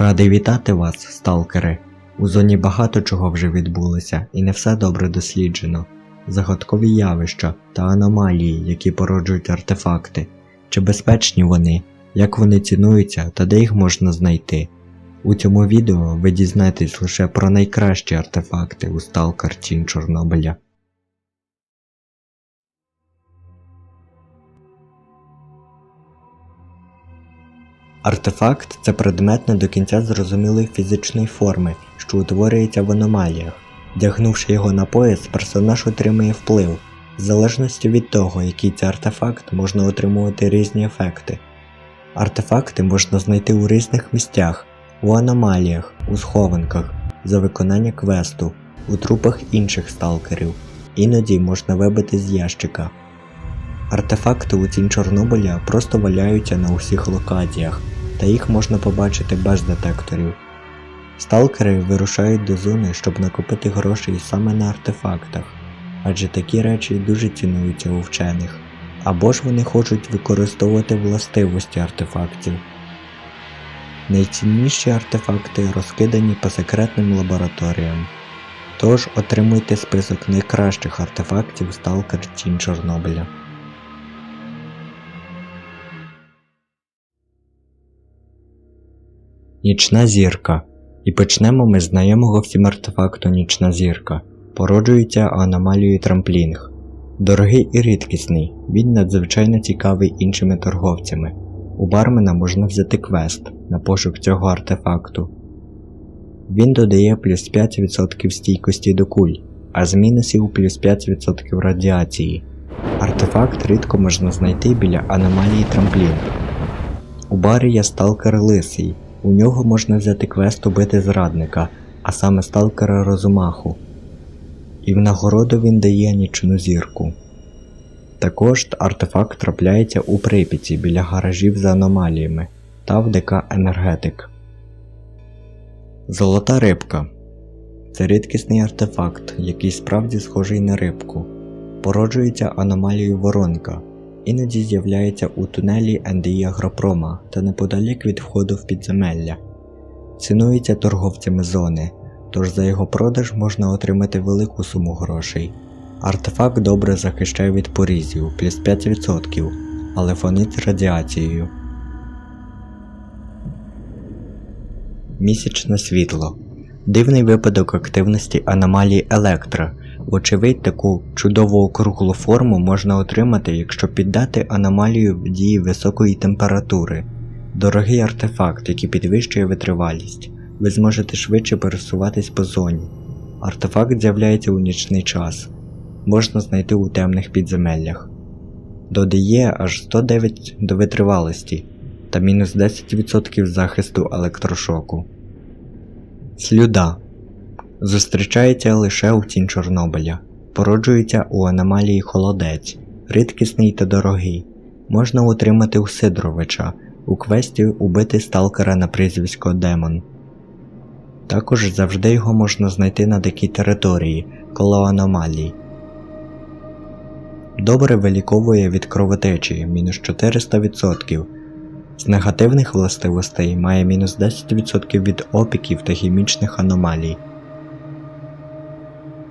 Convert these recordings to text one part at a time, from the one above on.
Радий вітати вас, сталкери. У зоні багато чого вже відбулося, і не все добре досліджено. Загадкові явища та аномалії, які породжують артефакти. Чи безпечні вони, як вони цінуються та де їх можна знайти. У цьому відео ви дізнаєтесь лише про найкращі артефакти у Сталкер Тінь Чорнобиля. Артефакт це предмет не до кінця зрозумілої фізичної форми, що утворюється в аномаліях. Вдягнувши його на пояс, персонаж отримує вплив. В залежності від того, який це артефакт, можна отримувати різні ефекти. Артефакти можна знайти у різних місцях, у аномаліях, у схованках, за виконання квесту, у трупах інших сталкерів. Іноді можна вибити з ящика. Артефакти у тінь Чорнобиля просто валяються на усіх локаціях, та їх можна побачити без детекторів. Сталкери вирушають до зони, щоб накопити грошей саме на артефактах, адже такі речі дуже цінуються у вчених, або ж вони хочуть використовувати властивості артефактів. Найцінніші артефакти розкидані по секретним лабораторіям. Тож отримуйте список найкращих артефактів Stalker Тінь Чорнобиля. Нічна зірка. І почнемо ми з знайомого всім артефакту Нічна зірка. Породжується аномалією трамплінг. Дорогий і рідкісний, він надзвичайно цікавий іншими торговцями. У бармена можна взяти квест на пошук цього артефакту. Він додає плюс 5% стійкості до куль, а з мінусів плюс 5% радіації. Артефакт рідко можна знайти біля аномалії трамплінг. У барі є сталкер лисий. У нього можна взяти квест убити зрадника, а саме сталкера Розумаху. І в нагороду він дає нічну зірку. Також артефакт трапляється у Прип'яті біля гаражів за аномаліями та в ДК Енергетик. Золота рибка це рідкісний артефакт, який справді схожий на рибку. Породжується аномалією воронка, іноді з'являється у тунелі НДІ Агропрома та неподалік від входу в підземелля. Цінується торговцями зони, тож за його продаж можна отримати велику суму грошей. Артефакт добре захищає від порізів плюс 5%, але фонить радіацією. Місячне світло. Дивний випадок активності аномалії Електра. Вочевидь, таку чудову округлу форму можна отримати, якщо піддати аномалію дії високої температури. Дорогий артефакт, який підвищує витривалість. Ви зможете швидше пересуватись по зоні. Артефакт з'являється у нічний час. Можна знайти у темних підземеллях. Додає аж 109 до витривалості та мінус 10% захисту електрошоку. Слюда Зустрічається лише у тінь Чорнобиля, породжується у аномалії холодець, рідкісний та дорогий. Можна отримати у Сидоровича, у квесті убити сталкера на прізвисько Демон. Також завжди його можна знайти на дикій території, коло аномалій. Добре виліковує від кровотечі мінус 400%. З негативних властивостей має мінус 10% від опіків та хімічних аномалій.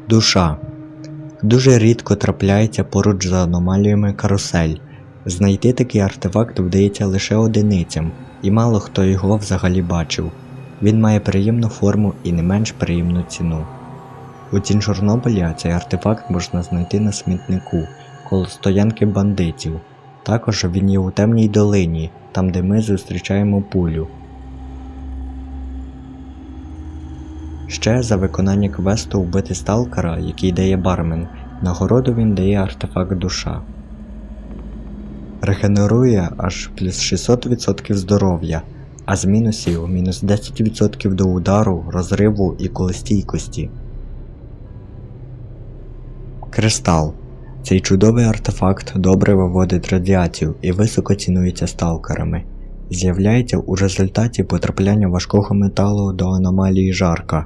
Душа. Дуже рідко трапляється поруч за аномаліями карусель. Знайти такий артефакт вдається лише одиницям, і мало хто його взагалі бачив. Він має приємну форму і не менш приємну ціну. У тінь Чорнобиля цей артефакт можна знайти на смітнику коло стоянки бандитів. Також він є у темній долині, там де ми зустрічаємо пулю. Ще за виконання квесту вбити сталкера, який дає бармен, нагороду він дає артефакт душа. Регенерує аж плюс 600% здоров'я, а з мінусів мінус 10% до удару, розриву і колестійкості. Кристал. Цей чудовий артефакт добре виводить радіацію і високо цінується сталкерами. З'являється у результаті потрапляння важкого металу до аномалії жарка.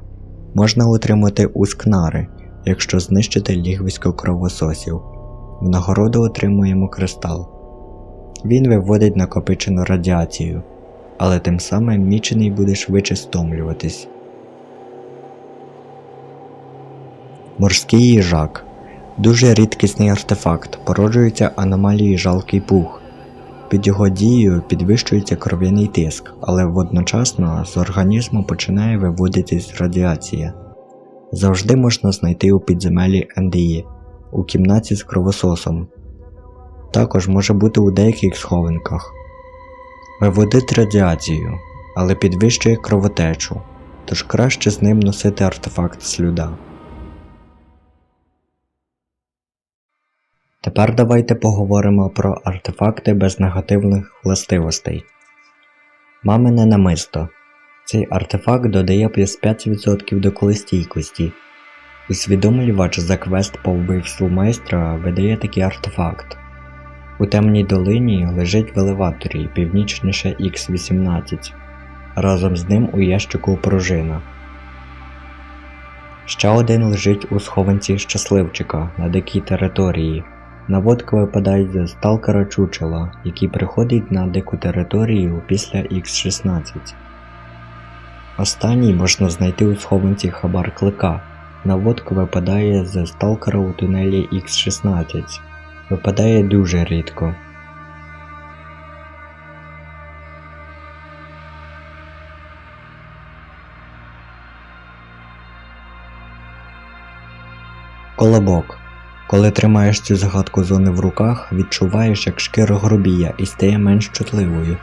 Можна отримати ускнари, якщо знищити лігвисько кровососів. В нагороду отримуємо кристал. Він виводить накопичену радіацію, але тим самим мічений буде швидше стомлюватись. Морський їжак дуже рідкісний артефакт, породжується аномалією жалкий пух. Під його дією підвищується кров'яний тиск, але водночасно з організму починає виводитись радіація. Завжди можна знайти у підземелі НДІ у кімнаті з кровососом. Також може бути у деяких схованках. Виводить радіацію, але підвищує кровотечу, тож краще з ним носити артефакт слюда. Тепер давайте поговоримо про артефакти без негативних властивостей. Мамине намисто. Цей артефакт додає плюс 5% до колестійкості. Усвідомлювач за квест по вбивству майстра видає такий артефакт. У темній долині лежить в елеваторі північніше Х18. Разом з ним у ящику пружина. Ще один лежить у схованці щасливчика на дикій території. Наводка випадають зі сталкера чучела, який приходить на дику територію після Х16. Останній можна знайти у схованці хабар клика. Наводка випадає з сталкера у тунелі Х16. Випадає дуже рідко. Колобок. Коли тримаєш цю загадку зони в руках, відчуваєш, як шкіра грубіє і стає менш чутливою.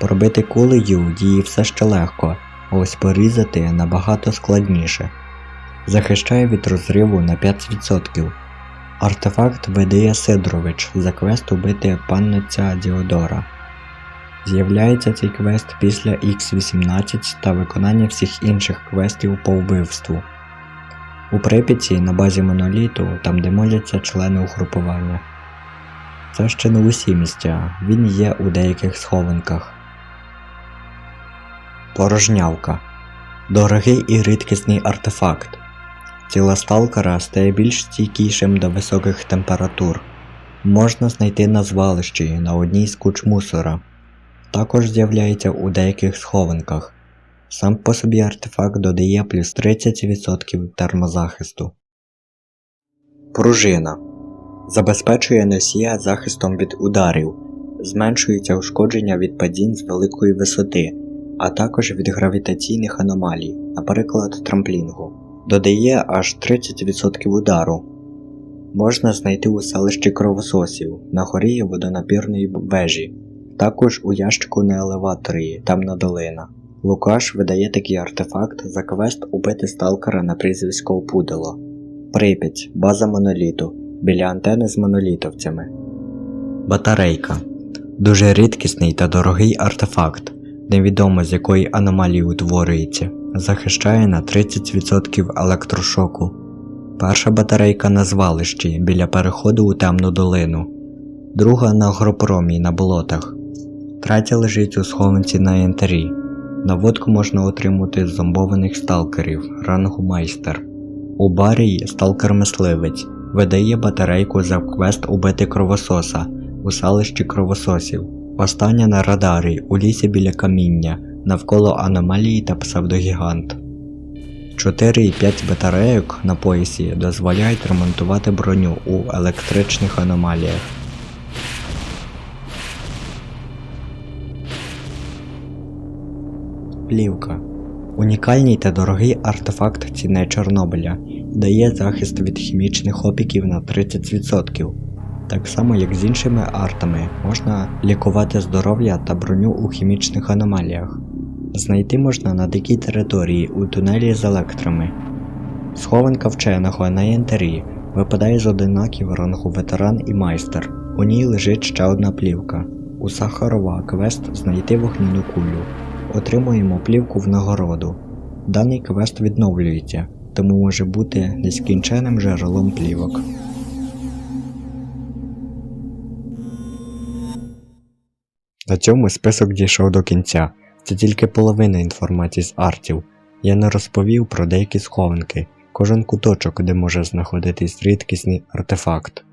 Пробити кулею діє все ще легко, а ось порізати набагато складніше. Захищає від розриву на 5%. Артефакт видає Сидорович за квест убити панниця Діодора. З'являється цей квест після Х18 та виконання всіх інших квестів по вбивству. У Прип'яті на базі моноліту, там де моляться члени угрупування. Це ще не усі місця, він є у деяких схованках. Порожнявка. Дорогий і рідкісний артефакт. Тіло сталкера стає більш стійкішим до високих температур. Можна знайти на звалищі на одній з куч мусора. Також з'являється у деяких схованках. Сам по собі артефакт додає плюс 30% термозахисту. Пружина забезпечує носія захистом від ударів, зменшується ушкодження від падінь з великої висоти, а також від гравітаційних аномалій, наприклад, трамплінгу. Додає аж 30% удару. Можна знайти у селищі кровососів на горі водонапірної вежі, також у ящику на елеваторі темна долина. Лукаш видає такий артефакт за квест убити сталкера на прізвисько Опудило. Прип'ять, база моноліту, біля антени з монолітовцями. Батарейка. Дуже рідкісний та дорогий артефакт, невідомо з якої аномалії утворюється, захищає на 30% електрошоку. Перша батарейка на звалищі біля переходу у темну долину, друга на гропромі на болотах, третя лежить у схованці на янтарі. Наводку можна отримати з зомбованих сталкерів рангу майстер. У барі сталкер-мисливець видає батарейку за квест убити кровососа у селищі кровососів. Остання на радарі у лісі біля каміння навколо аномалії та псевдогігант. 4,5 батарейок на поясі дозволяють ремонтувати броню у електричних аномаліях. Плівка. Унікальний та дорогий артефакт ціни Чорнобиля дає захист від хімічних опіків на 30%. Так само, як з іншими артами, можна лікувати здоров'я та броню у хімічних аномаліях. Знайти можна на дикій території у тунелі з електрами. Схованка вченого на янтарі випадає з одинаків рангу ветеран і майстер. У ній лежить ще одна плівка. У Сахарова квест знайти вогняну кулю. Отримуємо плівку в нагороду. Даний квест відновлюється, тому може бути нескінченним джерелом плівок. На цьому список дійшов до кінця. Це тільки половина інформації з артів. Я не розповів про деякі схованки, кожен куточок, де може знаходитись рідкісний артефакт.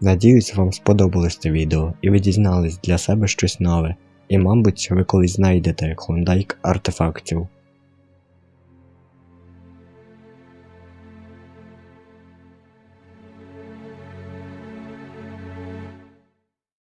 Надіюсь, вам сподобалось це відео і ви дізнались для себе щось нове. І мабуть ви колись знайдете клондайк артефактів.